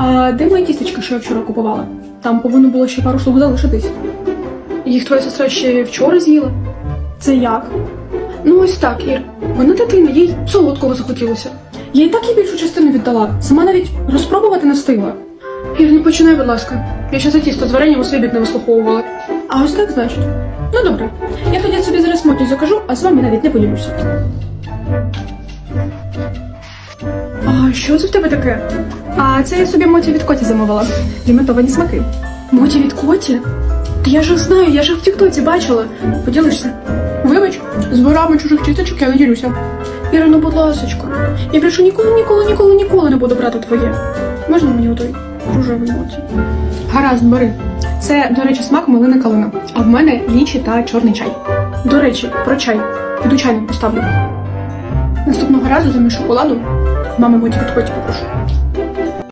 А де мої тістечка, що я вчора купувала? Там повинно було ще пару штук залишитись. Їх твоя сестра ще вчора з'їла. Це як? Ну ось так, Ір. Вона дитина, їй солодкого захотілося. Я і так їй більшу частину віддала. Сама навіть розпробувати не встигла. Ір, не починай, будь ласка. Я ще за тісто з варенням у свій бік не вислуховувала. А ось так, значить. Ну добре. Я тоді собі зараз моті закажу, а з вами навіть не поділюся. А що це в тебе таке? А це я собі моті від коті замовила. Лімітовані смаки. Моті від коті? Та я ж знаю, я ж в Тіктоці бачила. Поділишся? Вибач, з ворами чужих тістечок я не ділюся. Іра, ну будь ласочка, я більше ніколи, ніколи, ніколи, ніколи не буду брати твоє. Можна мені отой рожевий моті? Гаразд, бери. Це, до речі, смак малини калина. А в мене лічі та чорний чай. До речі, про чай. Піду чайник поставлю. Наступного разу замість шоколаду мами моті від коті попрошу.